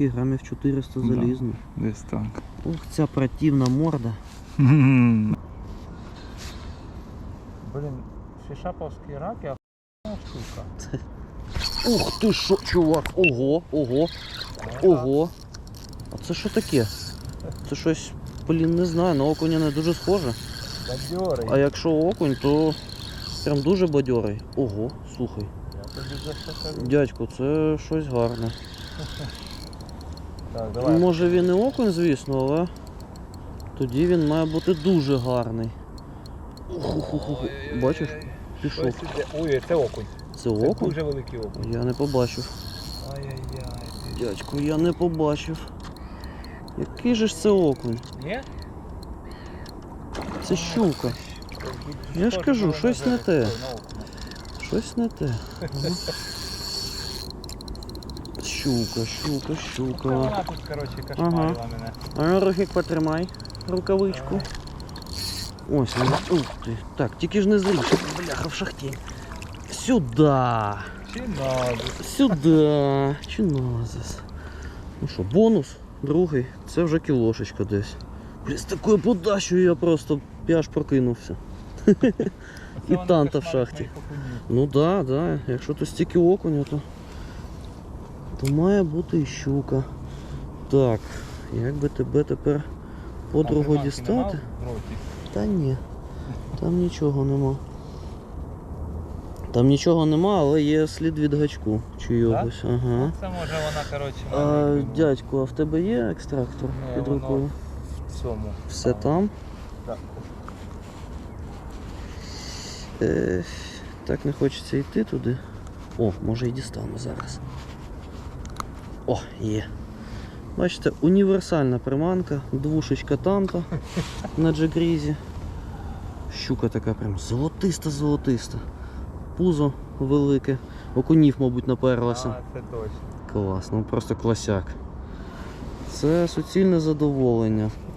такий грамів 400 Да. залізно. Десь так. Ух, ця противна морда. Блін, фішаповські раки, а штука. Ух ти що, чувак! Ого, ого, ого. А це що таке? Це щось, блін, не знаю, на окуня не дуже схоже. Бадьорий. А якщо окунь, то прям дуже бадьорий. Ого, слухай. Дядько, це щось гарне. Так, давай. Може він і окунь, звісно, але тоді він має бути дуже гарний. Бачиш? Пішов. Ой, це окунь. Це Це окунь? дуже великий окунь. Я не побачив. Ай-яй-яй. Дядько, я не побачив. Який же ж це окунь? Ні? Це щука. Я ж кажу, щось не те. Щось не те. Ага. Щука, щука, щука. Вона тут, коротше, кошмарила мене. А ну, потримай рукавичку. Ось вона. Ух ти. Так, тільки ж не зріж. Бляха в шахті. Сюда. Чи надо? Сюда. Чиназис. Ну що, бонус, другий. Це вже кілошечка десь. Блін, з такою подачею я просто я аж прокинувся. І танта в шахті. Ну да, да. Якщо то стільки окуня, то, то має бути і щука. Так, як би тебе тепер подругу дістати? Та ні. Там нічого нема. Там нічого нема, але є слід від гачку чийогось. Ага. Це може вона, коротше, А, дядьку, а в тебе є екстрактор під рукою? в цьому. Все А, там? Так. Е, так не хочеться йти туди. О, може і дістану зараз. О, є. Бачите, універсальна приманка, двушечка танта на джекрізі. Щука така прям золотиста-золотиста. Пузо велике. Окунів, мабуть, наперлася. Це точно. Класно, просто класяк. Це суцільне задоволення.